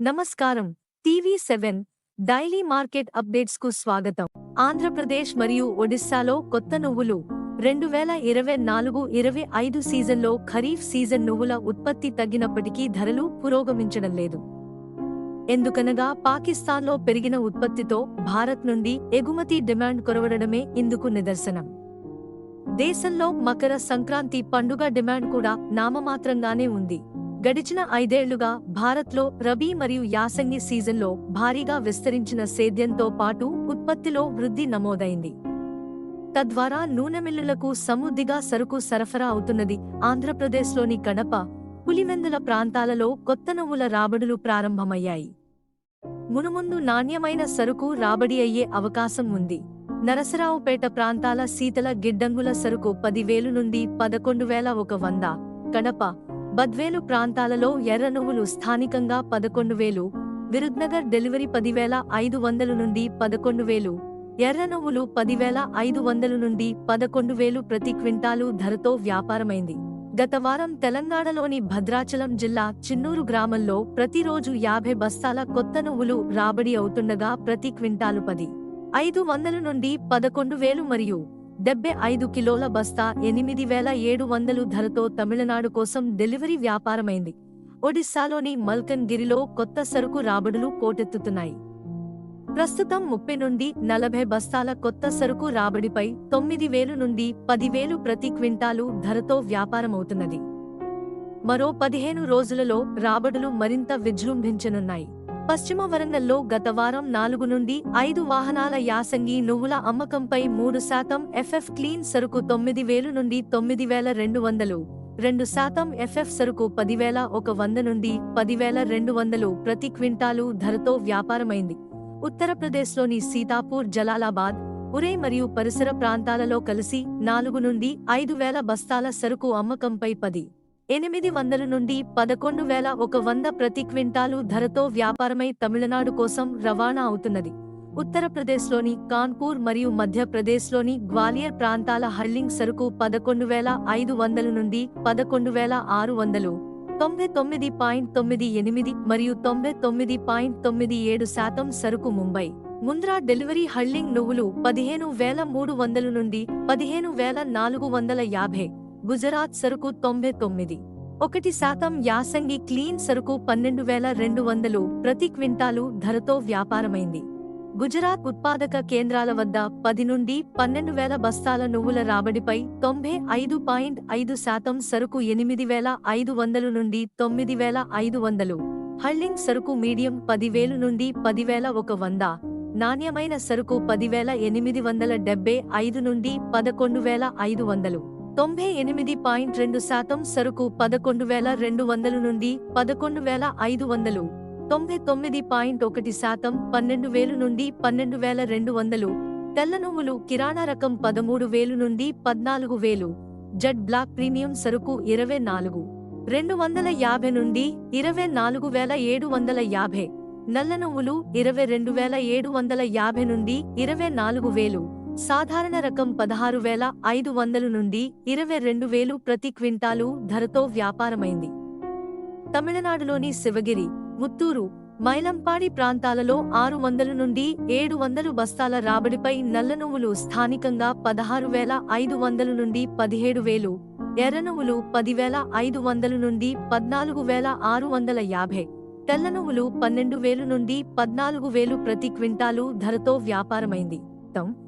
నమస్కారం. TV seven daily market అప్డేట్స్కు స్వాగతం. ఆంధ్రప్రదేశ్ మరియు ఒడిశాలో కొత్త నువ్వులు. రెండు వేల ఇరవై నాలుగు ఇరవై ఐదు సీజన్లో ఖరీఫ్ సీజన్ నువ్వుల ఉత్పత్తి తగ్గినప్పటికీ ధరలు పురోగమించడం లేదు. ఎందుకనగా పాకిస్తాన్లో పెరిగిన ఉత్పత్తితో భారత్ నుండి ఎగుమతి డిమాండ్ కొరవడమే ఇందుకు నిదర్శనం. దేశంలో మకర సంక్రాంతి పండుగ డిమాండ్ కూడా నామమాత్రంగానే ఉంది. గడిచిన ఐదేళ్ళుగా భారత్లో రబీ మరియు యాసంగి సీజన్లో భారీగా విస్తరించిన సేద్యంతో పాటు ఉత్పత్తిలో వృద్ధి నమోదైంది. తద్వారా నూనె మిల్లులకు సమృద్ధిగా సరుకు సరఫరా అవుతున్నది ఆంధ్రప్రదేశ్లోని కడప పులివెందుల ప్రాంతాలలో కొత్త నువ్వుల రాబడులు ప్రారంభమయ్యాయి. మునుముందు నాణ్యమైన సరుకు రాబడి అయ్యే అవకాశం ఉంది. నరసరావుపేట ప్రాంతాల శీతల గిడ్డంగుల సరుకు పదివేలు నుండి పదకొండు వేల ఒక వంద కడప బద్వేలు ప్రాంతాలలో ఎర్ర నువ్వులు స్థానికంగా పదకొండు వేలు విరుద్నగర్ డెలివరీ పదివేల ఐదు వందలు నుండి పదకొండు వేలు ఎర్ర నువ్వులు పదివేల ఐదు వందలు నుండి పదకొండు వేలు ప్రతి క్వింటాలు ధరతో వ్యాపారమైంది. గత వారం తెలంగాణలోని భద్రాచలం జిల్లా చిన్నూరు గ్రామంలో ప్రతిరోజు యాభై బస్తాల కొత్త నువ్వులు రాబడి అవుతుండగా ప్రతి క్వింటాలు పది ఐదు వందల నుండి పదకొండు వేలు మరియు డెబ్బై ఐదు కిలోల బస్తా ఎనిమిది వేల ఏడు వందలు ధరతో తమిళనాడు కోసం డెలివరీ వ్యాపారమైంది. ఒడిశాలోని మల్కన్గిరిలో కొత్త సరుకు రాబడులు కోటెత్తుతున్నాయి. ప్రస్తుతం ముప్పై నుండి నలభై బస్తాల కొత్త సరుకు రాబడిపై తొమ్మిది వేలు నుండి పదివేలు ప్రతి క్వింటాలు ధరతో వ్యాపారమవుతున్నది. మరో పదిహేను రోజులలో రాబడులు మరింత విజృంభించనున్నాయి. పశ్చిమ వరంగల్లో గత వారం నాలుగు నుండి ఐదు వాహనాల యాసంగి నువ్వుల అమ్మకంపై మూడు శాతం ఎఫ్ఎఫ్ క్లీన్ సరుకు తొమ్మిది వేలు నుండి తొమ్మిది వేల రెండు వందలు రెండు శాతం ఎఫ్ఎఫ్ సరుకు పదివేల ఒక వంద నుండి పదివేల రెండు వందలు ప్రతి క్వింటాలు ధరతో వ్యాపారమైంది. ఉత్తరప్రదేశ్లోని సీతాపూర్ జలాలాబాద్ ఉరే మరియు పరిసర ప్రాంతాలలో కలిసి నాలుగు నుండి ఐదు వేల బస్తాల సరుకు అమ్మకంపై పది ఎనిమిది వందల నుండి పదకొండు వేల ఒక వంద ప్రతి క్వింటాలు ధరతో వ్యాపారమై తమిళనాడు కోసం రవాణా అవుతున్నది. ఉత్తరప్రదేశ్లోని కాన్పూర్ మరియు మధ్యప్రదేశ్లోని గ్వాలియర్ ప్రాంతాల హర్లింగ్ సరుకు పదకొండు వేల ఐదు వందల నుండి పదకొండు వేల ఆరు వందలు తొంభై తొమ్మిది పాయింట్ తొమ్మిది ఎనిమిది మరియు తొంభై తొమ్మిది పాయింట్ తొమ్మిది ఏడు శాతం సరుకు ముంబై. ముంద్రా డెలివరీ హర్లింగ్ నువ్వులు పదిహేను వేల మూడు వందలు నుండి పదిహేను వేల నాలుగు వందల యాభై. గుజరాత్ సరుకు తొంభై తొమ్మిది. ఒకటి శాతం యాసంగి క్లీన్ సరుకు పన్నెండు వేల రెండు వందలు ప్రతి క్వింటాలు ధరతో వ్యాపారమైంది. గుజరాత్ ఉత్పాదక కేంద్రాల వద్ద పది నుండి పన్నెండు వేల బస్తాల నువ్వుల రాబడిపై తొంభై ఐదు పాయింట్ ఐదు శాతం సరుకు ఎనిమిది వేల ఐదు వందలు నుండి తొమ్మిది వేల ఐదు వందలు. హళ్ళింగ్ సరుకు మీడియం పదివేలు నుండి పదివేల ఒక వంద. నాణ్యమైన సరుకు పదివేల ఎనిమిది వందల డెబ్బై ఐదు నుండి పదకొండు వేల ఐదు వందలు. తొంభై ఎనిమిది పాయింట్ రెండు శాతం సరుకు పదకొండు వేల రెండు వందలు నుండి పదకొండు వేల ఐదు వందలు. తొంభై తొమ్మిది పాయింట్ ఒకటి శాతం పన్నెండు వేలు నుండి పన్నెండు వేల రెండు వందలు. తెల్ల నువ్వులు కిరాణా రకం పదమూడు వేలు నుండి పద్నాలుగు వేలు. జడ్ బ్లాక్ ప్రీమియం సరుకు ఇరవై నాలుగు. రెండు వందల యాభై నుండి ఇరవై నాలుగు వేల ఏడు వందల యాభై. నల్ల నువ్వులు ఇరవై రెండు వేల ఏడు వందల యాభై నుండి ఇరవై నాలుగు వేలు. సాధారణ రకం పదహారు వేల ఐదు వందలు నుండి ఇరవై రెండు వేలు ప్రతి క్వింటాలు ధరతో వ్యాపారమైంది. తమిళనాడులోని శివగిరి ముత్తూరు మైలంపాడి ప్రాంతాలలో ఆరు వందల నుండి ఏడు వందలు బస్తాల రాబడిపై నల్ల నువ్వులు స్థానికంగా పదహారు వేల ఐదు వందలు నుండి పదిహేడు వేలు ఎర్ర నువ్వులు పదివేల ఐదు వందలు నుండి పద్నాలుగు వేల ఆరు వందల యాభై తెల్ల నువ్వులు పన్నెండు వేలు నుండి పద్నాలుగు వేలు ప్రతి క్వింటాలు ధరతో వ్యాపారమైంది. తం.